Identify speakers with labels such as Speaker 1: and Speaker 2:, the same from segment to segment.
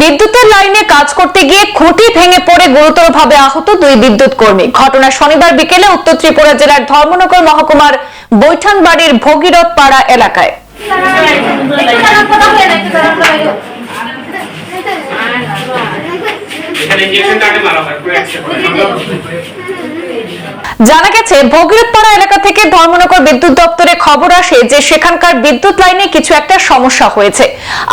Speaker 1: বিদ্যুতের লাইনে কাজ করতে গিয়ে খুঁটি ভেঙে পড়ে গুরুতরভাবে আহত দুই বিদ্যুৎ কর্মী। ঘটনা শনিবার বিকেলে উত্তর ত্রিপুরা জেলার ধর্মনগর মহকুমার বৈঠানবাড়ির ভগীরথ পাড়া এলাকায়।
Speaker 2: এখানে ইঞ্জেকশনটা আগে মারা হয়
Speaker 1: জানা গেছে, ভগীরথপাড়া এলাকা থেকে ধর্মনগর বিদ্যুৎ দপ্তরে খবর আসে যে সেখানকার বিদ্যুৎ লাইনে কিছু একটা সমস্যা হয়েছে।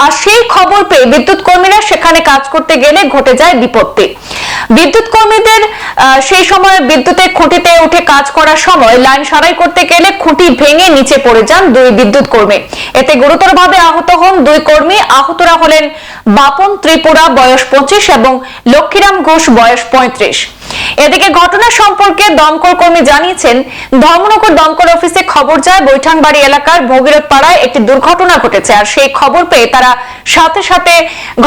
Speaker 1: আর সেই খবর পেয়ে বিদ্যুৎ কর্মীরা সেখানে কাজ করতে গেলে ঘটে যায় বিপত্তি। বিদ্যুৎ কর্মীদের সেই সময় বিদ্যুতের খুঁটিতে উঠে কাজ করার সময় লাইন সারাই করতে গেলে খুঁটি ভেঙে নিচে পড়ে যান দুই বিদ্যুৎ কর্মী। এতে গুরুতরভাবে আহত হন দুই কর্মী। আহতরা হলেন বাপন ত্রিপুরা বয়স পঁচিশ এবং লক্ষ্মীরাম ঘোষ বয়স পঁয়ত্রিশ। এদিকে ঘটনা সম্পর্কে দমকল কর্মী জানিয়েছেন, ধর্মনগর দমকল অফিসে খবর যায় বৈঠানবাড়ি এলাকার ভগীরথ পাড়ায় একটি দুর্ঘটনা ঘটেছে। আর সেই খবর পেয়ে তারা সাথে সাথে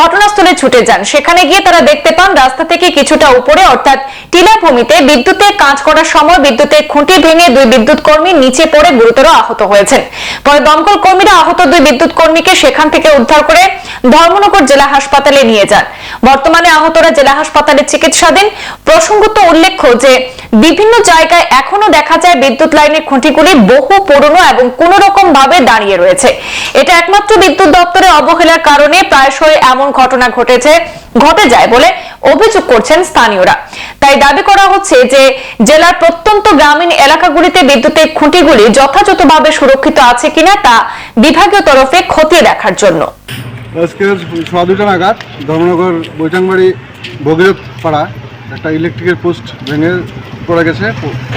Speaker 1: ঘটনাস্থলে ছুটে যান। সেখানে গিয়ে তারা দেখতে পান, রাস্তা থেকে কিছুটা উপরে, অর্থাৎ টিলাভূমিতে বিদ্যুতের কাজ করার সময় বিদ্যুতের খুঁটি ভেঙে দুই বিদ্যুৎ কর্মী নিচে পড়ে গুরুতর আহত হয়েছেন। পরে দমকল কর্মীরা আহত দুই বিদ্যুৎ কর্মীকে সেখান থেকে উদ্ধার করে ধর্মনগর জেলা হাসপাতালে নিয়ে যান। বর্তমানে আহতরা জেলা হাসপাতালে চিকিৎসাধীন। প্রসঙ্গত উল্লেখ্য যে, বিভিন্ন জায়গায় এখনও দেখা যায় বিদ্যুৎ লাইনের খুঁটিগুলি বহু পুরনো এবং কোন রকম ভাবে দাঁড়িয়ে রয়েছে। এটা একমাত্র বিদ্যুৎ দপ্তরের অবহেলার কারণে প্রায়শই এমন ঘটনা ঘটেছে, ঘটে যায় বলে অভিযোগ করছেন স্থানীয়রা। তাই দাবি করা হচ্ছে যে, জেলার প্রত্যন্ত গ্রামীণ এলাকাগুলিতে বিদ্যুতের খুঁটিগুলি যথাযথভাবে সুরক্ষিত আছে কিনা তা বিভাগীয় তরফে খতিয়ে দেখার জন্য।
Speaker 3: আজকে সোয়া দুটা নাগাদ ধর্মনগর বৈঠাংবাড়ি ভগীরথ পাড়া একটা ইলেকট্রিকের পোস্ট ভেঙে পড়ে গেছে।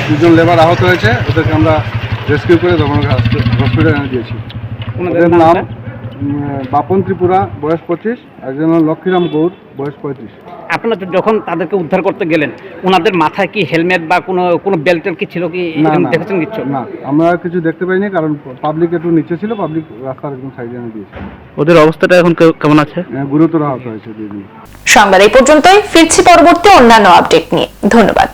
Speaker 3: দুজন লেবার আহত হয়েছে। ওদেরকে আমরা রেস্কিউ করে ধর্মনগর হসপিটালে এনে দিয়েছি। ওদের নাম বাপন ত্রিপুরা বয়স পঁচিশ। একজন হল লক্ষ্মীরাম গৌর বয়স পঁয়ত্রিশ।
Speaker 4: আপনারা যখন তাদেরকে উদ্ধার করতে গেলেন ওনাদের মাথায় কি হেলমেট বা কোনো কোনো বেল্টের কি ছিল কি? দেখেছেন কিছু?
Speaker 3: না আমরা কিছু দেখতে পাইনি কারণ পাবলিক একটু নিচে ছিল পাবলিক রাস্তার একদম সাইডে এনে দিয়েছে
Speaker 5: ওদের অবস্থাটা এখন কেমন আছে?
Speaker 3: গুরুতর আহত হয়েছে
Speaker 1: সংবাদ এই পর্যন্তই ফিরছি পরবর্তী অন্যান্য আপডেট নিয়ে। ধন্যবাদ।